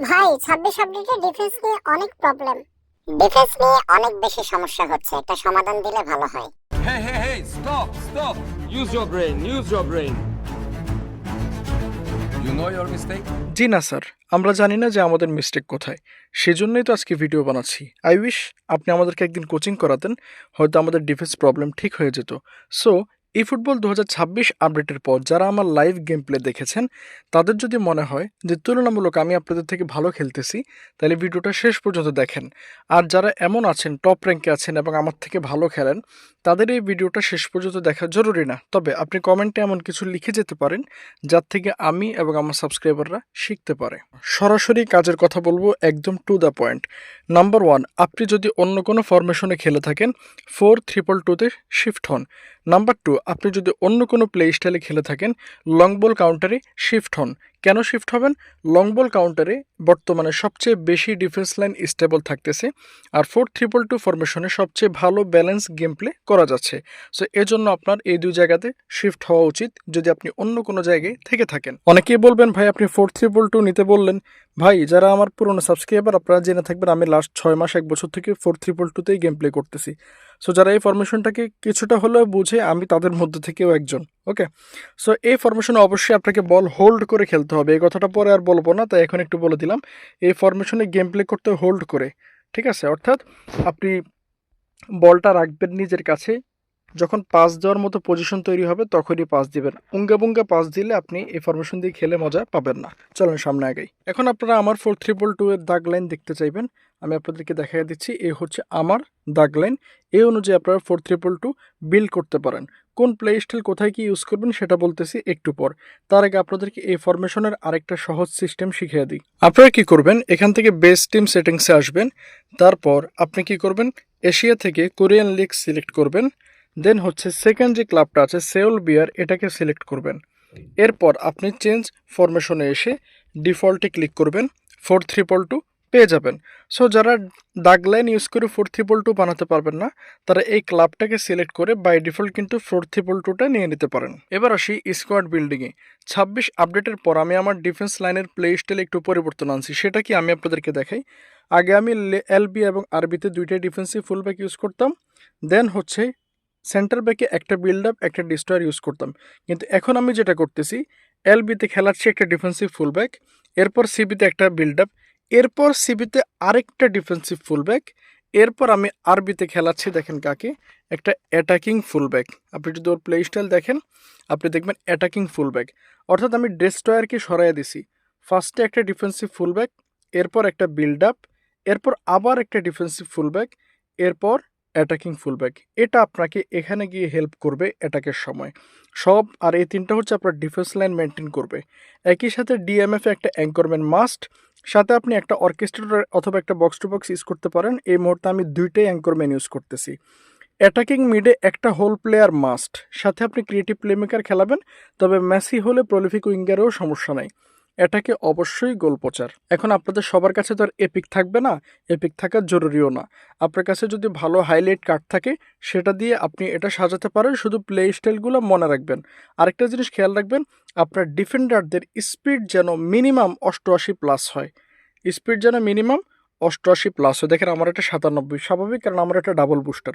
ভাই ছাব্বিশ আপডেটে ডিফেন্স নিয়ে অনেক প্রবলেম ডিফেন্স নিয়ে অনেক বেশি সমস্যা হচ্ছে একটা সমাধান দিলে ভালো হয় Hey, hey, hey, stop, stop. Use your brain, use your brain. You know your mistake? জি না স্যার আমরা জানি না যে আমাদের মিস্টেক কোথায় সেজন্যই তো আজকে ভিডিও বানাচ্ছি আই উইশ আপনি আমাদেরকে একদিন কোচিং করাতেন হয়তো আমাদের ডিফেন্স প্রবলেম ঠিক হয়ে যেত সো এই ফুটবল দু হাজার ছাব্বিশ আপডেটের পর যারা আমার লাইভ গেম প্লে দেখেছেন, তাদের যদি মনে হয় যে তুলনামূলক আমি আপনাদের থেকে ভালো খেলতেছি, তাহলে ভিডিওটা শেষ পর্যন্ত দেখেন। আর যারা এমন আছেন টপ র্যাঙ্কে আছেন এবং আমার থেকে ভালো খেলেন, তাদের এই ভিডিওটা শেষ পর্যন্ত দেখা জরুরি না। তবে আপনি কমেন্টে এমন কিছু লিখে যেতে পারেন, যার থেকে আমি এবং আমার সাবস্ক্রাইবাররা শিখতে পারে। সরাসরি কাজের কথা বলব একদম to the point number one আপনি যদি অন্য কোনো ফরমেশনে খেলে থাকেন ফোর ট্রিপল টুতে শিফট হন। নাম্বার টু আপনি যদি অন্য কোনো প্লে স্টাইলে খেলে থাকেন লং বল কাউন্টারে শিফট হন। কেন শিফট হবেন? লং বল কাউন্টারে বর্তমানে সবচেয়ে বেশি ডিফেন্স লাইন স্টেবল থাকতেছে আর ফোর ট্রিপল টু ফরমেশনে সবচেয়ে ভালো ব্যালেন্স গেম প্লে করা যাচ্ছে। সো এজন্য আপনার এই দুই জায়গাতে শিফট হওয়া উচিত যদি আপনি অন্য কোনো জায়গায় থেকে থাকেন। অনেকেই বলবেন, ভাই, আপনি ফোর ট্রিপল টু নিতে বললেন। ভাই, যারা আমার পুরনো সাবস্ক্রাইবার আপনারা জেনে থাকবেন আমি লাস্ট ছয় মাস, এক বছর থেকে ফোর ট্রিপল টুতেই গেম প্লে করতেছি। সো যারা এই ফরমেশনটাকে কিছুটা হলেও বুঝে, আমি তাদের মধ্যে থেকেও একজন। ওকে সো এই ফরমেশনে অবশ্যই আপনাকে বল হোল্ড করে খেলতে হবে। এই কথাটা পরে আর বলব না, তাই এখন একটু বলে দিলাম। এই ফরমেশনে গেম প্লে করতে হোল্ড করে, ঠিক আছে? অর্থাৎ আপনি বলটা রাখবেন নিজের কাছে যখন পাস দেওয়ার মতো পজিশন তৈরি হবে, তখনই পাস দিবেন। উঙ্গা বুঙ্গা পাস দিলে আপনি এই ফরমেশন দিয়ে খেলে মজা পাবেন না। চলেন সামনে আগেই। এখন আপনারা আমার ফোর ট্রিপল টু এর দাগ লাইন দেখতে চাইবেন। আমি আপনাদেরকে দেখাই দিচ্ছি, এ হচ্ছে আমার দাগ লাইন এই অনুযায়ী আপনারা ফোর ট্রিপল টু বিল্ড করতে পারেন। কোন প্লে স্টাইল কোথায় কি ইউজ করবেন সেটা বলতেছি একটু পর। তার আগে আপনাদেরকে এই ফরমেশনের আরেকটা সহজ সিস্টেম শিখিয়ে দিই। আপনারা কি করবেন? এখান থেকে বেস টিম সেটিংসে আসবেন। তারপর আপনি কি করবেন? এশিয়া থেকে কোরিয়ান লিগ সিলেক্ট করবেন। দেন হচ্ছে সেকেন্ড যে ক্লাবটা আছে সেউল বিয়ার এটাকে সিলেক্ট করবেন। এরপর আপনি চেঞ্জ ফরমেশনে এসে ডিফল্টে ক্লিক করবেন ফোর ট্রিপল টু পেয়ে যাবেন। সো যারা দাগ লাইন ইউজ করে ফোর ট্রিপল টু বানাতে পারবেন না, তারা এই ক্লাবটাকে সিলেক্ট করে বাই ডিফল্ট কিন্তু ফোর ট্রিপল টুটা নিয়ে নিতে পারেন। এবার আসি স্কোয়াড বিল্ডিংয়ে ছাব্বিশ আপডেটের পর আমি আমার ডিফেন্স লাইনের প্লে স্টাইলে একটু পরিবর্তন আনছি, সেটা কি আমি আপনাদেরকে দেখাই। আগে আমি এলবি এবং আরবিতে দুইটাই ডিফেন্সিভ ফুলব্যাক ইউজ করতাম দেন হচ্ছে সেন্টার ব্যাকে একটা বিল্ড আপ একটা ডিস্ট্রয়ার ইউজ করতাম। কিন্তু এখন আমি যেটা করতেছি এলবিতে খেলাচ্ছি একটা ডিফেন্সিভ ফুলব্যাক এরপর সিবিতে একটা বিল্ড আপ এরপর সিবিতে আরেকটা ডিফেন্সিভ ফুলব্যাক এরপর আমি আরবিতে খেলাচ্ছি, দেখেন কাকে, একটা অ্যাটাকিং ফুলব্যাক আপনি যদি ওর প্লে স্টাইল দেখেন, আপনি দেখবেন অ্যাটাকিং ফুলব্যাক অর্থাৎ আমি ডেস্ট্রয়ারকে সরাইয়া দিছি। ফার্স্টে একটা ডিফেন্সিভ ফুলব্যাক এরপর একটা বিল্ড আপ এরপর আবার একটা ডিফেন্সিভ ফুলব্যাক এরপর অ্যাটাকিং ফুলব্যাক এটা আপনাকে এখানে গিয়ে হেল্প করবে অ্যাটাকের সময়। সব, আর এই তিনটা হচ্ছে আপনার ডিফেন্স লাইন মেনটেন করবে। একই সাথে ডিএমএফ একটা অ্যাঙ্করম্যান মাস্ট সাথে আপনি একটা অর্কেস্ট্রেটর অথবা একটা বক্স টু বক্স ইউজ করতে পারেন। এই মুহূর্তে আমি দুইটাই অ্যাঙ্করম্যান ইউজ করতেছি। অ্যাটাকিং মিডে একটা হোল প্লেয়ার মাস্ট সাথে আপনি ক্রিয়েটিভ প্লেমেকার খেলাবেন, তবে মেসি হলে প্রলিফিক উইঙ্গারেও সমস্যা নাই। এটাকে অবশ্যই গোল প্রচার এখন আপনাদের সবার কাছে তো আর এপিক থাকবে না এপিক থাকা জরুরিও না। আপনার কাছে যদি ভালো হাইলাইট কার্ড থাকে, সেটা দিয়ে আপনি এটা সাজাতে পারেন, শুধু প্লে স্টাইলগুলো মনে রাখবেন। আরেকটা জিনিস খেয়াল রাখবেন, আপনার ডিফেন্ডারদের স্পিড যেন মিনিমাম অষ্টআশি প্লাস হয়। স্পিড যেন মিনিমাম অষ্টআশি প্লাস হয় দেখেন আমার এটা সাতানব্বই, স্বাভাবিক কারণ আমার এটা ডাবল বুস্টার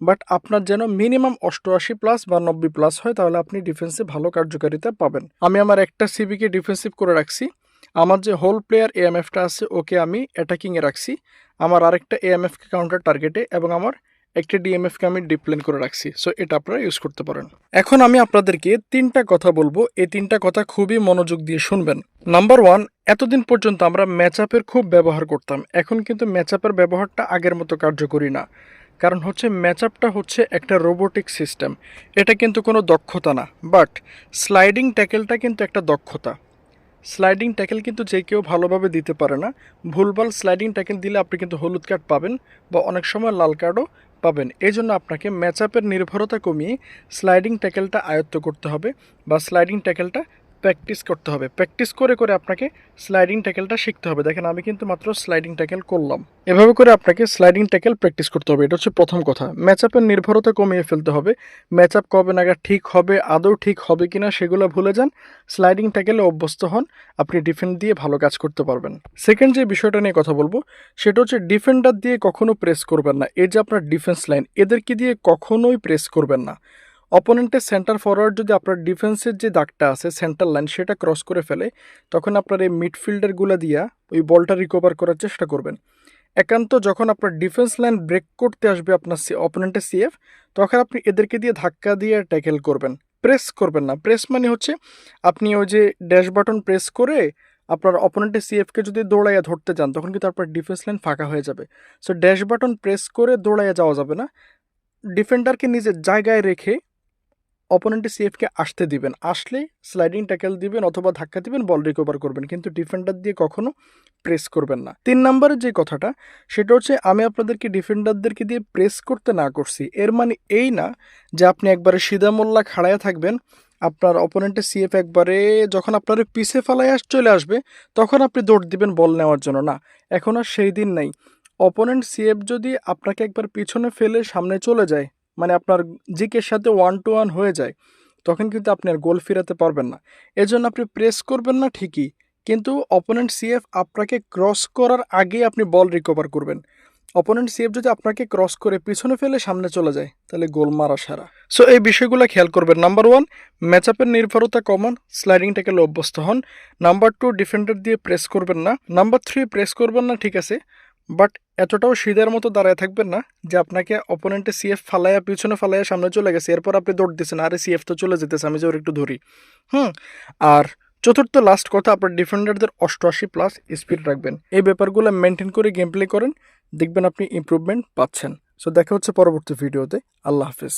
বাট আপনার যেন মিনিমাম অষ্টআশি প্লাস বা নব্বই প্লাস হয়, তাহলে আপনি ডিফেন্সে ভালো কার্যকারিতা পাবেন। আমি আমার একটা সিবিকে ডিফেন্সিভ করে রাখছি। আমার যে হোল প্লেয়ার এএমএফটা আছে, ওকে আমি অ্যাটাকিংয়ে রাখছি। আমার আরেকটা এএমএফকে কাউন্টার টার্গেটে এবং আমার একটা ডিএমএফকে আমি ডিপ্লেন করে রাখছি। সো এটা আপনারা ইউজ করতে পারেন। এখন আমি আপনাদেরকে তিনটা কথা বলব। এই তিনটা কথা খুবই মনোযোগ দিয়ে শুনবেন। নাম্বার ওয়ান এতদিন পর্যন্ত আমরা ম্যাচ আপের খুব ব্যবহার করতাম। এখন কিন্তু ম্যাচ আপের ব্যবহারটা আগের মতো কার্যকরী না। কারণ হচ্ছে ম্যাচ আপটা হচ্ছে একটা রোবোটিক সিস্টেম। এটা কিন্তু কোনো দক্ষতা না। বাট স্লাইডিং ট্যাকেলটা কিন্তু একটা দক্ষতা। স্লাইডিং ট্যাকেল কিন্তু যে কেউ ভালোভাবে দিতে পারে না। ভুলভাল স্লাইডিং ট্যাকেল দিলে আপনি কিন্তু হলুদ কার্ড পাবেন বা অনেক সময় লাল কার্ডও পাবেন। এই জন্য আপনাকে ম্যাচ আপের নির্ভরতা কমিয়ে স্লাইডিং ট্যাকেলটা আয়ত্ত করতে হবে বা স্লাইডিং ট্যাকেলটা প্র্যাকটিস করতে হবে। প্র্যাকটিস করে করে আপনাকে স্লাইডিং ট্যাকেলটা শিখতে হবে। দেখেন, আমি কিন্তু মাত্র স্লাইডিং ট্যাকেল করলাম। এভাবে করে আপনাকে স্লাইডিং ট্যাকেল প্র্যাকটিস করতে হবে। এটা হচ্ছে প্রথম কথা। ম্যাচ আপের নির্ভরতা কমিয়ে ফেলতে হবে। ম্যাচ আপ কবে নাগাদ ঠিক হবে, আদৌ ঠিক হবে কিনা সেগুলো ভুলে যান। স্লাইডিং ট্যাকেলে অভ্যস্ত হন। আপনি ডিফেন্ড দিয়ে ভালো কাজ করতে পারবেন। সেকেন্ড যে বিষয়টা নিয়ে কথা বলব, সেটা হচ্ছে ডিফেন্ডার দিয়ে কখনো প্রেস করবেন না। এই যে আপনার ডিফেন্স লাইন এদেরকে দিয়ে কখনোই প্রেস করবেন না। অপোনেন্টের সেন্টার ফরওয়ার্ড যদি আপনার ডিফেন্সের যে দাগটা আছে, সেন্টার লাইন, সেটা ক্রস করে ফেলে, তখন আপনার এই মিডফিল্ডারগুলো দিয়া ওই বলটা রিকভার করার চেষ্টা করবেন। একান্ত যখন আপনার ডিফেন্স লাইন ব্রেক করতে আসবে আপনার অপোনেন্টের সিএফ তখন আপনি এদেরকে দিয়ে ধাক্কা দিয়ে ট্যাকেল করবেন। প্রেস করবেন না। প্রেস মানে হচ্ছে আপনি ওই যে ড্যাশ বাটন প্রেস করে আপনার অপোনেন্টের সিএফকে যদি দৌড়াইয়া ধরতে যান, তখন কিন্তু আপনার ডিফেন্স লাইন ফাঁকা হয়ে যাবে। সো ড্যাশ বাটন প্রেস করে দৌড়াইয়া যাওয়া যাবে না। ডিফেন্ডারকে নিজের জায়গায় রেখে অপোনেন্টের সিএফকে আসতে দিবেন। আসলে স্লাইডিং ট্যাকেল দিবেন অথবা ধাক্কা দিবেন বল রিকভার করবেন, কিন্তু ডিফেন্ডার দিয়ে কখনো প্রেস করবেন না। তিন নম্বরের যে কথাটা, সেটা হচ্ছে আমি আপনাদেরকে ডিফেন্ডারদেরকে দিয়ে প্রেস করতে না করছি। এর মানে এই না যে আপনি একবারে সিধা মোল্লা খাড়ায় থাকবেন, আপনার অপোনেন্টের সিএফ একবারে যখন আপনার পিছে ফালাই আস চলে আসবে, তখন আপনি দৌড় দিবেন বল নেওয়ার জন্য। না, এখন আর সেই দিন নাই। অপোনেন্ট সিএফ যদি আপনাকে একবার পিছনে ফেলে সামনে চলে যায় মানে আপনার জিকের সাথে ওয়ান টু ওয়ান হয়ে যায়, তখন কিন্তু আপনি আর গোল ফেরাতে পারবেন না। এজন্য আপনি প্রেস করবেন না ঠিকই, কিন্তু অপোনেন্ট সিএফ আপনাকে ক্রস করার আগেই আপনি বল রিকভার করবেন। অপোনেন্ট সিএফ যদি আপনাকে ক্রস করে পিছনে ফেলে সামনে চলে যায়, তাহলে গোল মারা সারা। সো এই বিষয়গুলো খেয়াল করবেন। নাম্বার ওয়ান ম্যাচ আপের নির্ভরতা কমান স্লাইডিং ট্যাকেলে অভ্যস্ত হন। নাম্বার টু ডিফেন্ডার দিয়ে প্রেস করবেন না। নাম্বার থ্রি প্রেস করবেন না, ঠিক আছে। বাট এতটাও সিধার মতো দাঁড়ায় থাকবেন না যে আপনাকে অপোনেন্টে সিএফ ফালাইয়া, পিছনে ফালাইয়া সামনে চলে গেছে। এরপর আপনি দৌড় দিচ্ছেন আরে সিএফ তো চলে যেতেছে, আমি যে ওর একটু ধরি। হুম? আর চতুর্থ লাস্ট কথা, আপনার ডিফেন্ডারদের অষ্টআশি প্লাস স্পিড রাখবেন। এই ব্যাপারগুলো মেনটেন করে গেম প্লে করেন, দেখবেন আপনি ইম্প্রুভমেন্ট পাচ্ছেন। সো দেখা হচ্ছে পরবর্তী ভিডিওতে আল্লাহ হাফিজ।